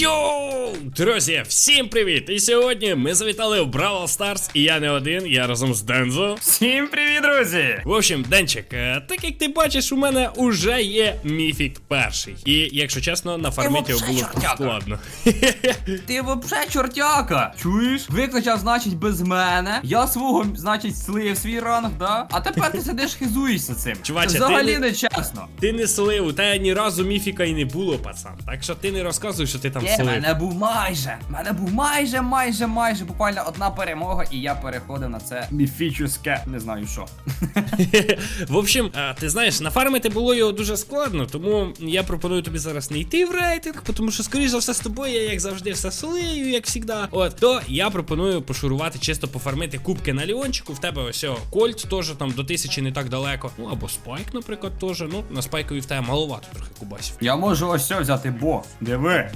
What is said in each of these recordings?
Йоу! Друзі, всім привіт! І сьогодні ми завітали в Бравл Старс, і я не один, я разом з Дензо. Всім привіт, друзі! В общем, Денчик, е, так як ти бачиш, у мене уже є міфік перший. І якщо чесно, його вообще було чортяка. складно. Ти вообще чортяка! Чуєш? Викличав, значить, без мене. Я свого, значить, слив свій ранг, да? А тепер ти сидиш хизуєшся цим. Чуваче, Це ти взагалі не- не чесно. Ти не слив, у тебе ні разу міфіка і не було, пацан. Так що ти не розказуй, що ти там Є, слив. мене був майже. Мене був майже, майже, майже буквально одна перемога, і я переходив на це міфічне, не знаю що. В общем, ти знаєш, нафармити було його дуже складно, тому я пропоную тобі зараз не йти в рейтинг, тому що, скоріш за все, з тобою я, як завжди, все солею, як завжди. От, то я пропоную пошурувати, чисто пофармити кубки на Ліончику. В тебе ось о, Кольт теж там до тисячі не так далеко. Ну або Спайк, наприклад, теж. Ну, на спайкові в тебе маловато трохи кубасів. Я можу ось це взяти, бо. Диви.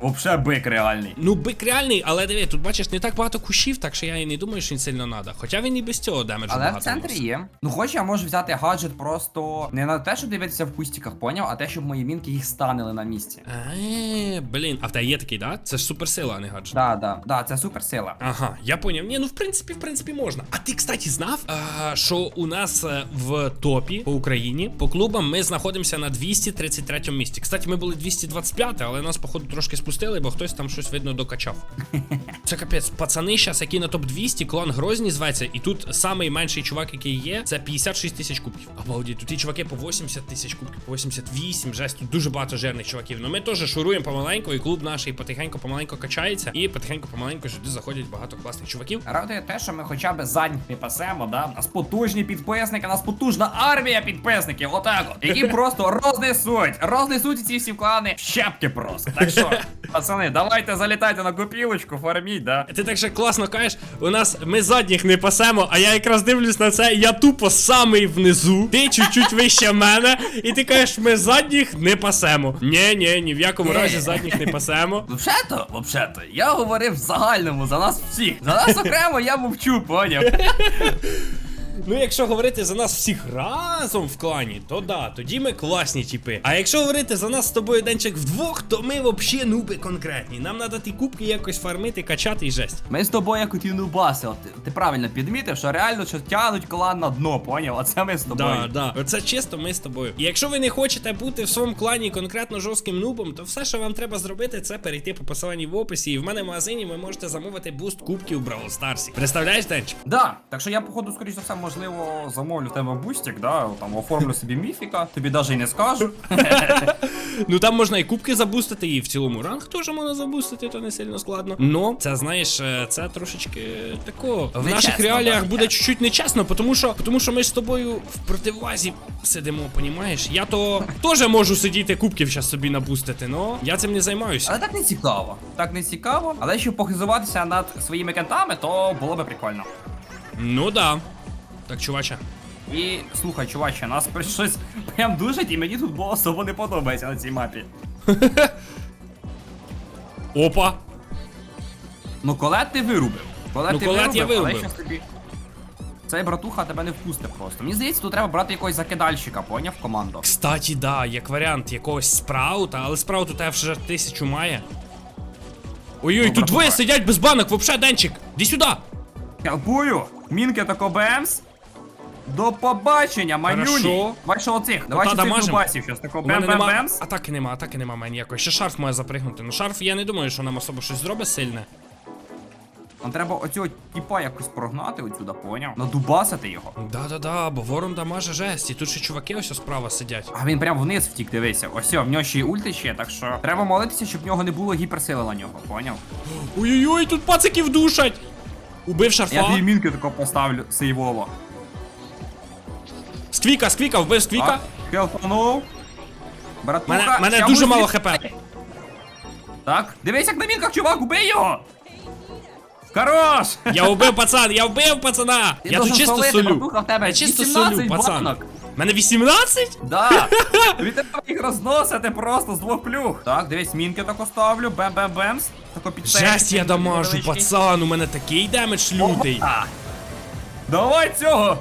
Во. Вообще бик реальний. Ну, бик реальний, але диви, тут бачиш не так багато кущів, так що я і не думаю, що він сильно надо. Хоча він і без цього демеджу Але багато в центрі носить. є. Ну хоч я можу взяти гаджет просто не на те, щоб дивитися в кустиках, поняв, а те, щоб мої мінки їх станили на місці. Е, блін, а в тебе є такий, да? Це ж суперсила, а не гаджет. Да, да, да, це суперсила. Ага, я поняв. Ні, ну в принципі, в принципі, можна. А ти, кстати, знав, а, що у нас е, в топі по Україні по клубам ми знаходимося на 233 місці. Кстати, ми були 225, але нас, походу, трошки спустили, бо хтось там щось видно докачав. Це капець, пацани, зараз, які на топ 200, клан Грозні зветься, і тут самий менший чувак, який є, це 56 тисяч кубків. Обалдіть, тут і чуваки по 80 тисяч кубків, по 88, жесть, тут дуже багато жирних чуваків. Ну ми теж шуруємо помаленьку, і клуб наш і потихеньку помаленьку качається, і потихеньку помаленьку сюди заходять багато класних чуваків. Радує те, що ми хоча б задніх не пасемо, да? У нас потужні підписники, у нас потужна армія підписників, отак от, які просто рознесуть, рознесуть ці всі клани в щепки просто. Так що, пацани, давайте залітайте на копілочку, фарміть, да? Ти так ще класно кажеш, у нас ми задніх не пасемо, а я якраз дивлюсь на це, я тупо самий внизу, ти чуть-чуть вище мене, і ти кажеш, ми задніх не пасемо. Ні, ні, ні в якому разі задніх не пасемо. Взагалі-то, взагалі-то, я говорив в загальному за нас всіх. За нас окремо я мовчу, поняв? Ну, якщо говорити за нас всіх разом в клані, то да, тоді ми класні тіпи. А якщо говорити за нас з тобою денчик вдвох, то ми взагалі нуби конкретні. Нам треба ті кубки якось фармити, качати і жесть. Ми з тобою як оті нубаси, от ти, правильно підмітив, що реально що тягнуть клан на дно, поняв? Оце ми з тобою. Да, да. Оце чисто ми з тобою. І якщо ви не хочете бути в своєму клані конкретно жорстким нубом, то все, що вам треба зробити, це перейти по посиланні в описі. І в мене в магазині ви можете замовити буст кубків у Бравл Старсі. Представляєш, Денчик? Да, так що я, походу, скоріш за все, можливо, замовлю в тебе бустик, да, там оформлю собі міфіка, тобі навіть і не скажу. Ну там можна і кубки забустити, і в цілому ранг теж можна забустити, то не сильно складно. Но це знаєш, е, це трошечки тако. В Нечесно, наших реаліях буде чуть-чуть нечесно, тому що, тому що ми з тобою в противазі сидимо, понімаєш? Я то теж можу сидіти кубків зараз собі набустити, но я цим не займаюся. Але так не цікаво. Так не цікаво. Але щоб похизуватися над своїми кентами, то було би прикольно. Ну да. Так, чуваче. І слухай, чуваче, нас щось прям душить, і мені тут було особо не подобається на цій мапі. Опа! Ну, колет ти вирубив. Колет Ну, ти колет вирубив, я але вирубив. щас тобі. Цей братуха тебе не впусте просто. Мені здається, тут треба брати якогось закидальщика, поняв, команду. Кстати, да, як варіант якогось спраута, але спраут у тебе вже тисячу має. Ой-ой, Ну, тут двоє сидять без банок, вообще, Денчик! Іди сюди! Келпую! Мінки тако бемс. До побачення, манюні! Бачиш оцих, давай ще цих дубасів щас тако У мене нема бем-бем-бемс. атаки нема, атаки нема мене ніякої. Ще шарф має запригнути. Ну шарф я не думаю, що нам особо щось зробить сильне. Нам треба оцього тіпа якось прогнати отсюда, поняв? Надубасити його. Да-да-да, бо ворон дамаже жесть. І тут ще чуваки ось справа сидять. А він прям вниз втік, дивися. Ось, в нього ще й ульти ще, так що треба молитися, щоб в нього не було гіперсили на нього, поняв? Ой-ой-ой, тут пациків душать! Убив Я шарфа. дві мінки тако поставлю сейвово. Сквіка, сквіка, вбив сквіка. Так, Хелпанув. Братуха, Мене, мене ща дуже мало хп. Так, дивись, як на мінках, чувак, убий його! Хорош! Я вбив пацан, я вбив пацана! Ти я тут должен чисто солити, солю. братуха, в тебе Я чисто 18 солю, пацан. банок. Мене 18? Да! Тобі треба їх розносити просто з двох плюх. Так, дивись, мінки тако ставлю, бем-бем-бемс. Тако під Жесть я дамажу, пацан, у мене такий демедж лютий. Давай цього!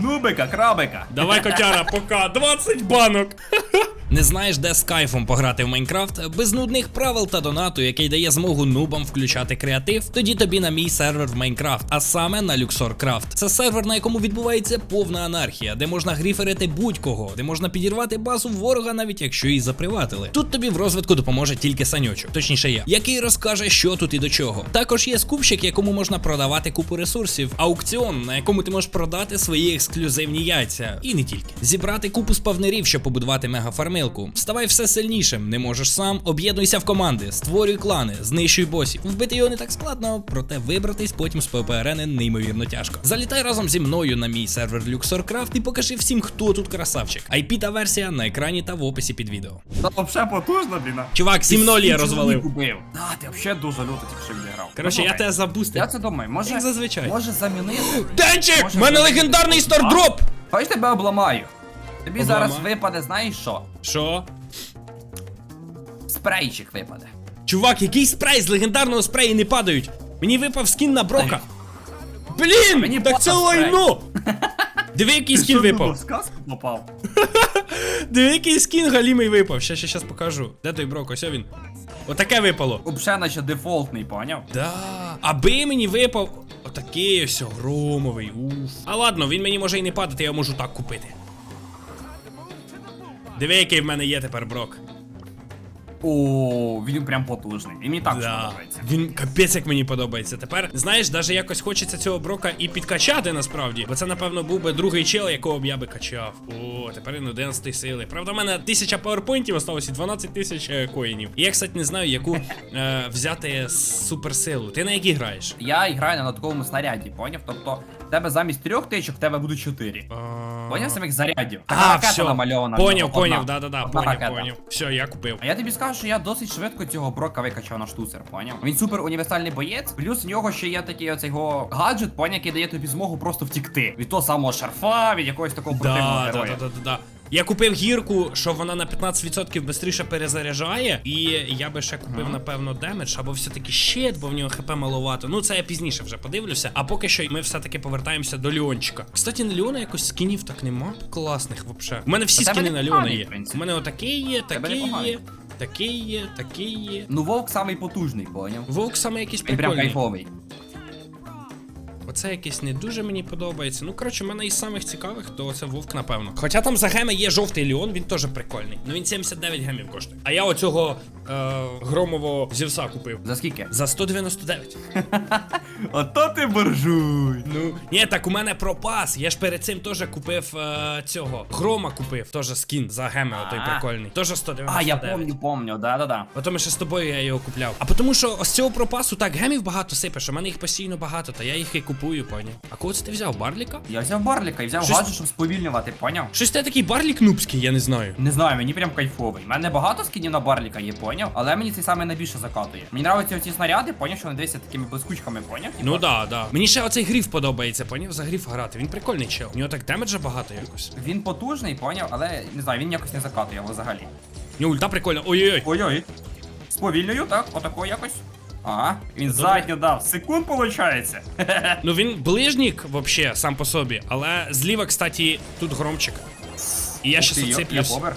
Нубика, крабика. Давай, котяра, пока. 20 банок. Не знаєш, де з кайфом пограти в Майнкрафт без нудних правил та донату, який дає змогу нубам включати креатив. Тоді тобі на мій сервер в Майнкрафт, а саме на Luxor Craft. Це сервер, на якому відбувається повна анархія, де можна гріферити будь-кого, де можна підірвати базу ворога, навіть якщо її заприватили. Тут тобі в розвитку допоможе тільки санючок, точніше я, який розкаже, що тут і до чого. Також є скупщик, якому можна продавати купу ресурсів, аукціон, на якому ти можеш продати свої ексклюзивні яйця, і не тільки. Зібрати купу спавнерів, щоб побудувати мегафармилку. Ставай все сильнішим, не можеш сам, об'єднуйся в команди, створюй клани, знищуй босів. Вбити його не так складно, проте вибратись потім з ППРН неймовірно тяжко. Залітай разом зі мною на мій сервер LuxorCraft і покажи всім, хто тут красавчик. IP та версія на екрані та в описі під відео. Та взагалі потужно, блін. Чувак, 7-0 я розвалив. Да, ти взагалі дуже люто тільки що відіграв. Коротше, я тебе забустив. Я це думаю, може. Як зазвичай. Може замінити. Денчик! В мене легендарний стардроп! Хоч тебе обламаю. Тобі Обламай. зараз випаде, знаєш що? Що? Спрейчик випаде. Чувак, який спрей з легендарного спрею не падають? Мені випав скін на брока. Блін! мені так це лайно! Диви, який скін випав. сказку попав. Диви, який скін галімий випав. Щас, щас, щас покажу. Де той брок? Ось він. Отаке випало. Взагалі, наче дефолтний, поняв? Да. Аби мені випав отакий ось громовий. Уф. А ладно, він мені може і не падати, я можу так купити. Диви, який в мене є тепер брок. О, він прям потужний. І мені також Да. подобається. Він капець як мені подобається. Тепер, знаєш, навіть якось хочеться цього брока і підкачати насправді. Бо це, напевно, був би другий чел, якого б я би качав. О, тепер він 11 сили. Правда, в мене тисяча пауерпойнтів осталося 12 тисяч е, коїнів. І я, кстати, не знаю, яку е, взяти суперсилу. Ти на якій граєш? Я граю на додатковому снаряді, поняв? Тобто, в тебе замість трьох тичок, в тебе будуть чотири. Поняв самих зарядів? А, все. намальована. Поняв, поняв, да-да-да, поняв, поняв. Все, я купив. А я тобі скажу, що я досить швидко цього брока викачав на штуцер, поняв? Він супер універсальний боєць, плюс в нього ще є такий оцей його гаджет, поняв, який дає тобі змогу просто втікти. Від того самого шарфа, від якогось такого противного Да, да, героя. да, да, да, да. Я купив гірку, що вона на 15% швидше перезаряджає, і я би ще купив, напевно, демедж, або все-таки щит, бо в нього хп маловато. Ну, це я пізніше вже подивлюся. А поки що ми все-таки повертаємося до Леончика. Кстати, на Леона якось скінів так нема. Класних вообще. У мене всі Та тебе скіни на в є. принципі. У мене отакий є, Тебе такий є, такий є, такий є. Ну, вовк самий потужний, поняв? Вовк саме якийсь Він прям прикольний. кайфовий. Оце якийсь не дуже мені подобається. Ну, коротше, в мене із самих цікавих, то це вовк, напевно. Хоча там за геми є жовтий Леон, він теж прикольний. Ну він 79 гемів коштує. А я оцього е, громового зівса купив. За скільки? За 199. Ото ти буржуй. Ну, ні, так у мене пропас. Я ж перед цим теж купив е, цього. Грома купив. Теж скін за геми, отой А. прикольний. Теж 199. А, я помню, помню, да-да-да. Ото ми ще з тобою я його купляв. А тому що ось цього пропасу так гемів багато сипеш, у мене їх постійно багато, та я їх і купую, поняв. А кого це ти взяв? Барліка? Я взяв барліка і взяв Щось- гаджет, щоб сповільнювати, поняв? Щось ти такий барлік нубський, я не знаю. Не знаю, мені прям кайфовий. У мене багато скінів на барліка є, поняв? Але мені цей саме найбільше закатує. Мені нравляться оці снаряди, поняв, що вони дивляться такими блискучками, поняв? Ну да, да. Мені ще оцей гриф подобається, поняв? За гриф грати. Він прикольний чел. У нього так демеджа багато якось. Він потужний, поняв, але не знаю, він якось не закатує взагалі. У нього ульта прикольна. Ой-ой-ой. Ой-ой. Сповільнюю, так, отако якось. Ага, він задню дав. Секунд, виходить. Ну він ближнік, вообще, сам по собі. Але зліва, кстати, тут громчик. І я щас Я помер.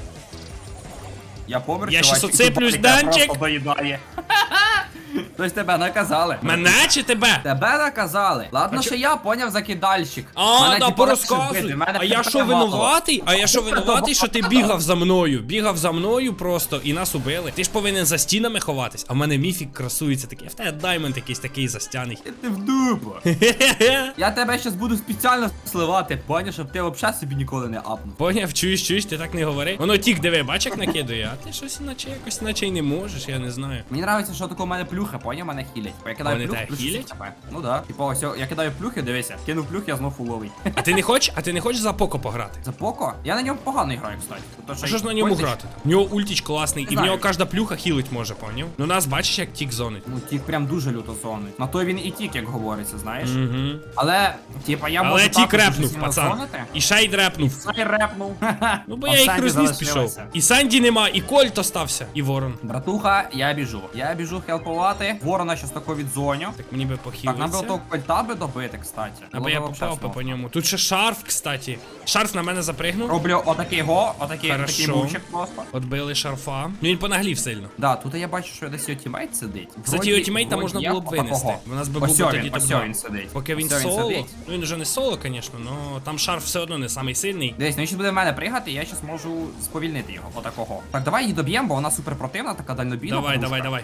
Я помер, Я щас і оциплюсь, тут Барліка Данчик. Просто доїдає. Тож тебе наказали. Мене чи тебе? Тебе наказали. Ладно, що я поняв закидальщик. А, да, типу, порозказуй. А я що винуватий? А я що винуватий, що ти бігав за мною? Бігав за мною просто і нас убили. Ти ж повинен за стінами ховатись, а в мене міфік красується такий. В тебе даймонд якийсь такий застяний. Ти в дупу. Я тебе щас буду спеціально сливати, поняв, щоб ти взагалі собі ніколи не апнув. Поняв, чуєш, чуєш, ти так не говори. Воно тік, диви, бач, як накидує, а ти щось іначе якось наче й не можеш, я не знаю. Мені подобається, що таке у мене плюха, поняв, мене хілять. Бо я кидаю Вони плюх, тебе плюс хілять? 60 хп. Ну да. Типу, ось я кидаю плюхи, дивися. Кинув плюх, я знов фуловий. А ти не хочеш, а ти не хочеш за поко пограти? За поко? Я на ньому погано граю, кстати. Тобто, А що ж на ньому грати? В нього ультіч класний, і в знаю. нього кожна плюха хілить може, поняв? Ну нас бачиш, як тік зонить. Ну, тік прям дуже люто зонить. На то він і тік, як говориться, знаєш. Угу. Але, типа, я Але можу тік також дуже репнув, сильно пацан. зонити. І й репнув. Сай репнув. Ну бо я їх Санді розніс залишилося. пішов. І Санді нема, і Кольт остався, і Ворон. Братуха, я біжу. Я Я біжу хелпувати. Ворона щас тако відзоню. Так мені би Так, нам би похилитися. того кольта би добити, кстати. Було я попав би по ньому. Тут ще шарф, кстати. Шарф на мене запригнув. Роблю отакий го, отакий, отакий Хорошо. мувчик просто. Отбили шарфа. Ну він понаглів сильно. Да, тут я бачу, що десь його тімейт сидить. Кстати, його тімейта можна було б винести. У нас би Ось був би він, тоді ось топ-два. він сидить. Поки він Ось соло. сидить. Ну він уже не соло, звісно, але там шарф все одно не самий сильний. Дивись, ну він ще буде в мене пригати, я щас можу сповільнити його, отакого. Так, давай її доб'ємо, бо вона супер противна, така дальнобійна. Давай, давай, давай.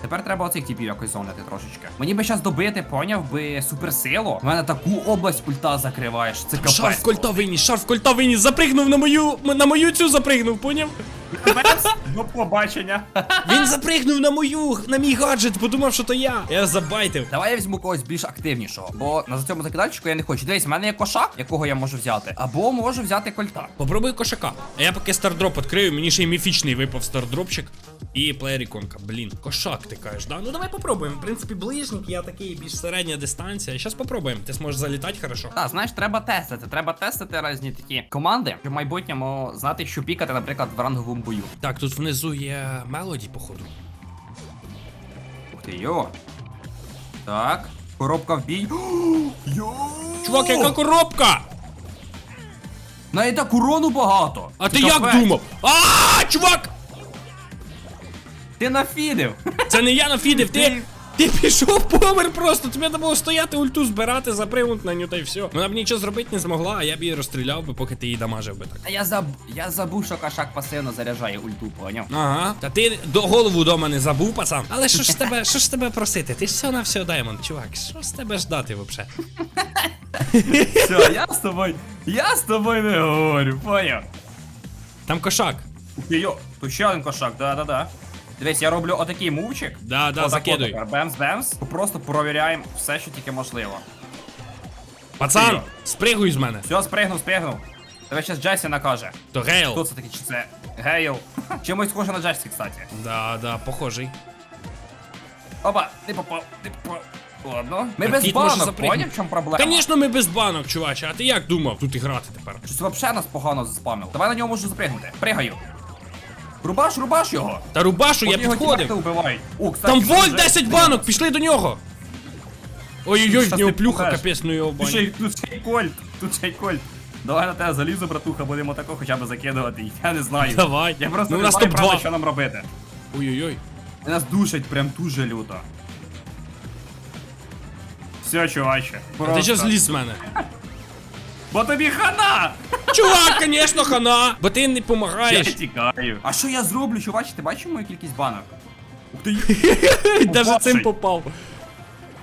Тепер треба оцих типів якось зонити трошечки. Мені би зараз добити, поняв би суперсилу. У мене таку область ульта закриваєш. Це капець. Шарф кольта виніс, шарф кольта виніс, запригнув на мою, на мою цю запригнув, поняв? До побачення. Він запригнув на мою, на мій гаджет, подумав, що то я. Я забайтив. Давай я візьму когось більш активнішого, бо на цьому закидальчику я не хочу. Дивись, в мене є кошак, якого я можу взяти, або можу взяти кольта. Попробуй кошака. А я поки стардроп відкрию, мені ще й міфічний випав стардропчик. І плеєр-іконка. Блін, кошак ти кажеш, да? Ну давай попробуємо. В принципі, ближник, я такий більш середня дистанція. Щас попробуємо. Ти зможеш залітати хорошо. Так, знаєш, треба тестити. Треба тестити різні такі команди, щоб в майбутньому знати, що пікати, наприклад, в ранговому бою. Так, тут внизу є мелоді, походу. Ух ти йо. Так, коробка в бій. Йо! Чувак, яка коробка! На і так урону багато. А ти, ти як капець. думав? А, чувак! Ти нафідив. Це не я нафідив, ти. Ти пішов помер просто, тобі треба було стояти ульту збирати, запригнути на нього та й все. Вона б нічого зробити не змогла, а я б її розстріляв би, поки ти її дамажив би так. А я заб... я забув, що кошак пасивно заряджає ульту, поняв? Ага. Та ти до голову дома не забув, пацан. Але що ж тебе, що ж тебе просити? Ти ж все на все даймонд, чувак. Що з тебе ждати вообще? Все, я з тобою. Я з тобою не говорю, поняв? Там кошак. Йо, тут ще один кошак, да-да-да. Дивись, я роблю отакий мувчик. Да, да, Отако закидуй. тепер. Бемс, бемс. Просто провіряємо все, що тільки можливо. Пацан, спригуй з мене. Все, спригнув, спригнув. Тебе зараз Джесі накаже. То Хто Гейл. це такий? Чи це Гейл? Чимось схоже на Джесі, кстати. Да, да, похожий. Опа, ти попав, ти попав. Ладно. Ми Так без кіт може банок, запригнути. поняв, в чому проблема? Звісно, ми без банок, чуваче, а ти як думав тут і грати тепер? Щось вообще нас погано заспамив. Давай на нього можу запригнути. Пригаю. Рубаш, рубаш його. Та рубашу, я Поки його підходив. вбивають. О, кстати, Там вже- воль 10 банок, пішли до нього. Ой-ой-ой, в Щас нього ти плюха капець, ну його Тут ще, баню. тут ще й кольт, тут ще й кольт. Давай на тебе залізу, братуха, будемо тако хоча б закидувати. Я не знаю. Давай. Я просто Ну, у не нас знаю, топ-два. правда, що нам робити. Ой-ой-ой. І Нас душать прям дуже люто. Все, чуваче. А ти просто. що зліз з мене? Бо тобі хана! Чувак, звісно, хана! Бо ти не Я тікаю. А що я зроблю, чуваче? Ти бачиш мою кількість банок? Ух ти. Даже цим попав.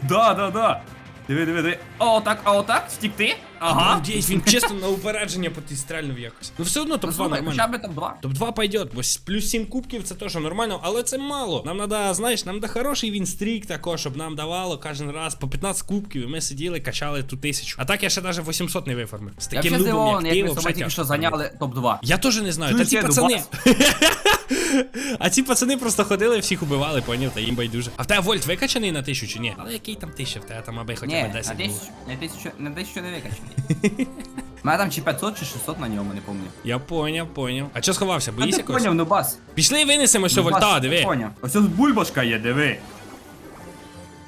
Да, да, да. Диви, диви, диви. А отак, а отак? Втікти? Ага. Обалдеть, він чисто на упередження потістрельнув якось. Ну все одно Ну, топ-2 слухай, нормально. хоча б там два. Топ-2 пойдет, бо с- плюс 7 кубків це теж нормально, але це мало. Нам надо, знаєш, нам надо хороший вінстрік також, щоб нам давало кожен раз по 15 кубків, і ми сиділи, качали ту тисячу. А так я ще навіть 800 не виформив. З Я таким взагалі нубом, здивований, як як ти, ми з тобою тільки що тяжко. зайняли топ-2. Я теж не знаю, Чуєш, та ці я пацани. а ці пацани просто ходили, всіх убивали, поняв, та їм байдуже. А в тебе вольт викачаний на тисячу чи ні? Але який там тисяча, в тебе там аби хоча б на 10 було. на тисячу, на тисячу не викачаний. У мене там чи 500, чи 600 на ньому, не пам'ятаю. Я поняв, поняв. А чого сховався? Ти якогось? поняв, ну бас. Пішли винесемо Ну, вольта, диви. Поняв. Ось тут бульбашка є, диви.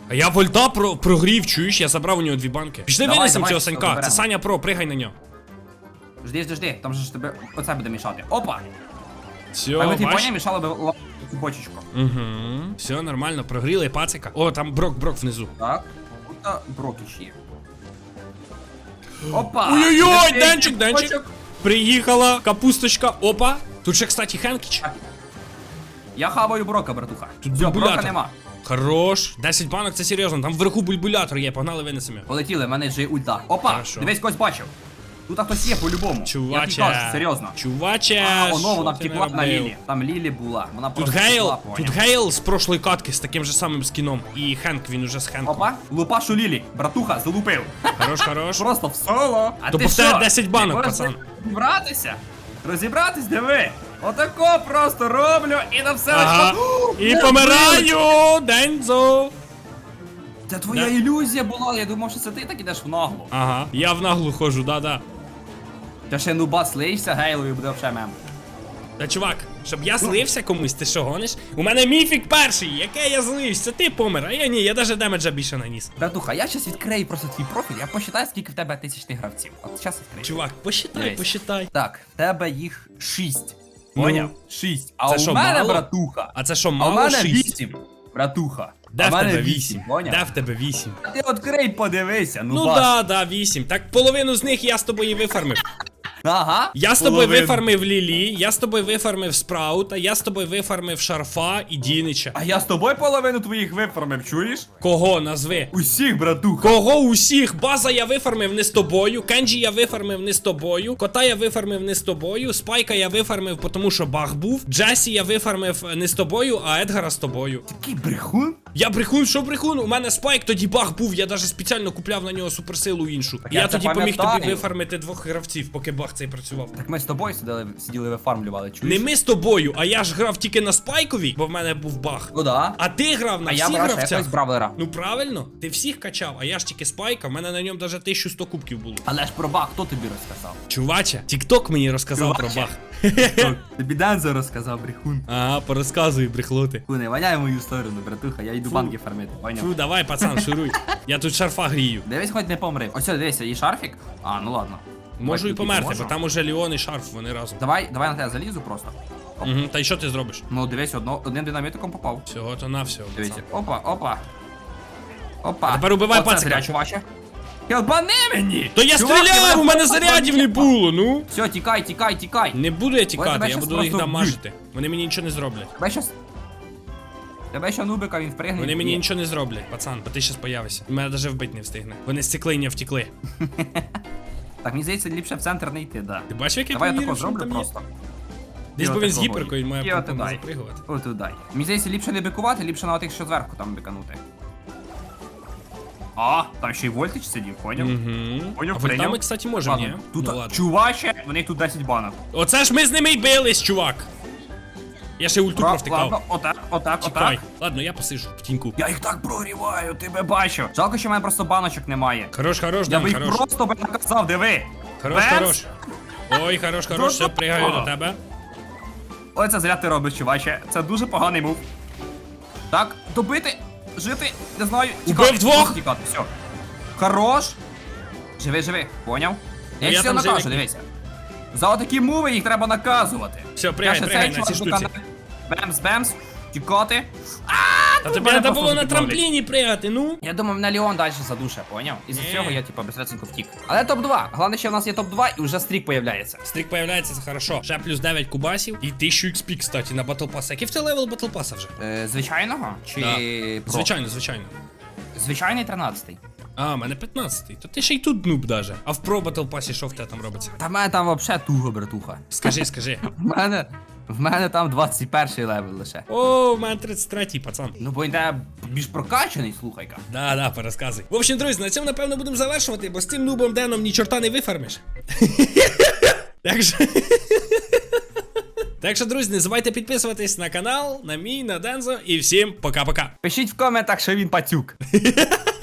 А я вольта про прогрів, чуєш, я забрав у нього дві банки. Пішли Давай, винесемо давай, цього санька. Це. Саня Про, пригай на нього. Жди, жди, жди, там же ж тебе оце буде мішати. Опа! Все, А ми ти бач? поняв, мішало би ла- бочечку. Угу. Все нормально, прогріли пацика. О, там брок, брок внизу. Так. Тут а, брокіш. Опа! Ой-ой-ой, Диви, денчик, денчик. бочок. Приїхала капусточка. Опа. Тут ще, кстати, Хенкіч. Я хаваю брока, братуха. Тут Все, бульбулятор. брока нема. Хорош. 10 банок, це серйозно. Там вверху бульбулятор є, погнали винесемо. Полетіли, в мене вже є ульта. Опа! Хорошо. Дивись, когось бачив. Тут хтось є по-любому. Я Чуваче. кажу, серйозно. Чуваче. А, оно, вона втекла на? Лілі. Там Лілі була. Вона Тут просто Гейл, втекла, тут поняв. Гейл з прошлої катки з таким же самим скіном. І Хенк, він уже з Хенком. Опа, лупашу Лілі. Братуха, залупив. Хорош, хорош. Просто в соло. А То ти що? 10 банок, Ти можеш пацан. Розібратися? Розібратись, диви. Отако просто роблю і на все. Ага. І помираю, Дензо. Це твоя Да. ілюзія була, я думав, що це ти так ідеш в наглу. Ага, я в наглу ходжу, да-да. Та ще нуба слиєшся гейлою буде взагалі мем. Та чувак, Щоб я злився комусь, ти що гониш? У мене міфік перший, яке я злився, ти помер, а я ні, я навіть демеджа більше наніс. Братуха, я щас відкрию просто твій профіль, я посчитаю, скільки в тебе тисячних гравців. От щас відкрию. Чувак, посчитай, Дивись. посчитай. Так, в тебе їх шість. Ну. Поняв? Шість. А Це у що, мене, мало? братуха. А це що, А у мало мене шість? вісім. Братуха. Де а в в мене тебе вісім, вісім? поняв? Де в тебе вісім? А Ти відкрий, подивися, ну, Ну бач. да, да, вісім. Так половину з них я з тобою і вифармив. Ага. Я з тобою половину. вифармив Лілі, я з тобою вифармив Спраута, я з тобою вифармив Шарфа і Дінича. А я з тобою половину твоїх вифармив, чуєш? Кого назви? Усіх, братуха. Кого усіх? База я вифармив не з тобою, Кенджі я вифармив не з тобою, Кота я вифармив не з тобою, Спайка я вифармив, тому що баг був, Джесі я вифармив не з тобою, а Едгара з тобою. Такий брехун? Я брехун, що брехун? У мене спайк тоді баг був, я навіть спеціально купляв на нього суперсилу іншу. я я це тоді поміг тобі пам'ятаю. вифармити двох гравців, поки баг цей працював. Так ми з тобою сиділи, сиділи вифармлювали, чуєш? Не ми з тобою, а я ж грав тільки на спайковій, бо в мене був баг. Ну да. А ти грав на А я всіх брав ще гравцях. якогось бравлера. Ну правильно, ти всіх качав, а я ж тільки спайка, в мене на ньому навіть 1100 кубків було. Але ж про баг хто тобі розказав? Чуваче, Тікток мені розказав про Чуваче. баг. Тобі Дензо розказав, брехун. Ага, порозказуй, брехлоти. Фу, не ваняй мою сторону, братуха, я йду банки фармити, поняв? Фу, давай, пацан, шуруй. Я тут шарфа грію. Дивись, хоч не помри. Ось, дивися, і шарфік. А, ну ладно. Можу і померти, бо там уже Ліон і шарф, вони разом. Давай, давай на тебе залізу просто. Угу, та й що ти зробиш? Ну, дивись, одно, одним динамітиком попав. Всього то на всього. Дивіться. Опа, опа. Опа. А тепер убивай пацика. зря, чуваче. Хелбани мені! То я стріляв, у мене зарядів не було, ну. Все, тікай, тікай, тікай. Не буду я тікати, я буду їх дамажити. Вони мені нічого не зроблять. Тебе щас... Тебе ще нубика, він впригне. Вони мені нічого не зроблять, пацан, бо ти щас появишся. І мене навіть вбити не встигне. Вони з циклиння втікли. Так, мені здається, ліпше в центр не йти, да. Ти бачиш, як я Давай я повірив, зроблю просто. Десь бо він з гіперкою, має потім запригувати. Туди. Мені здається, ліпше не бикувати, ліпше навіть якщо зверху там биканути. А, там ще й вольтич сидів, поняв? Угу. Поняв, А прийняв. ми, кстати, можемо, ні? Тут, Ну ладно. чуваче, в них тут 10 банок. Оце ж ми з ними й бились, чувак. Я ще ульту Ладно, провтикав. отак, отак, Чекай. отак. Ладно, я посижу в тіньку. Я їх так прогріваю, тебе бачу. Жалко, що в мене просто баночок немає. Хорош, хорош, Я Дан, би їх хорош. просто би наказав, диви. Хорош, Бенз. хорош. Ой, хорош, хорош, все, пригаю до тебе. Ой, це зря ти робиш, чуваче. Це дуже поганий мув. Так, добити, жити, не знаю. Убив двох. Тікати, все. Хорош. Живи, живи, поняв? Я, я їх там все накажу, живий. дивися. За отакі муви їх треба наказувати. Все, пригай, ще пригай цей на цій штуці. виконав. Бемс, бемс, тікати. Та тобі мене треба було на трампліні пригати, ну. Я думав, мене Леон далі задуше, поняв? І за цього я, типу, безреценько втік. Але топ-2. Головне, що в нас є топ-2 і вже стрік появляється. Стрік появляється, це хорошо. Ще плюс 9 кубасів і 1000 XP, кстати, на Battle Pass. Який в тебе левел Battle Pass вже? Е, звичайного? Чи Да. про? Звичайно, звичайно. Звичайний 13-й. А, в мене 15-й. То ти ще й тут нуб даже. А в Pro Battle Pass що в тебе там робиться? Та в мене там вообще туго, братуха. Скажи, скажи. Мене. В мене там 21 левел лише. О, в мене 33-й, пацан. Ну бо тебе більш прокачаний, слухай-ка. Да, да, порозказуй. В общем, друзі, на цьому напевно будемо завершувати, бо з цим нубом Деном ні чорта не вифармиш. так що. так що, друзі, не забувайте підписуватись на канал, на мій, на Дензо, і всім пока-пока. Пишіть в коментах, що він пацюк.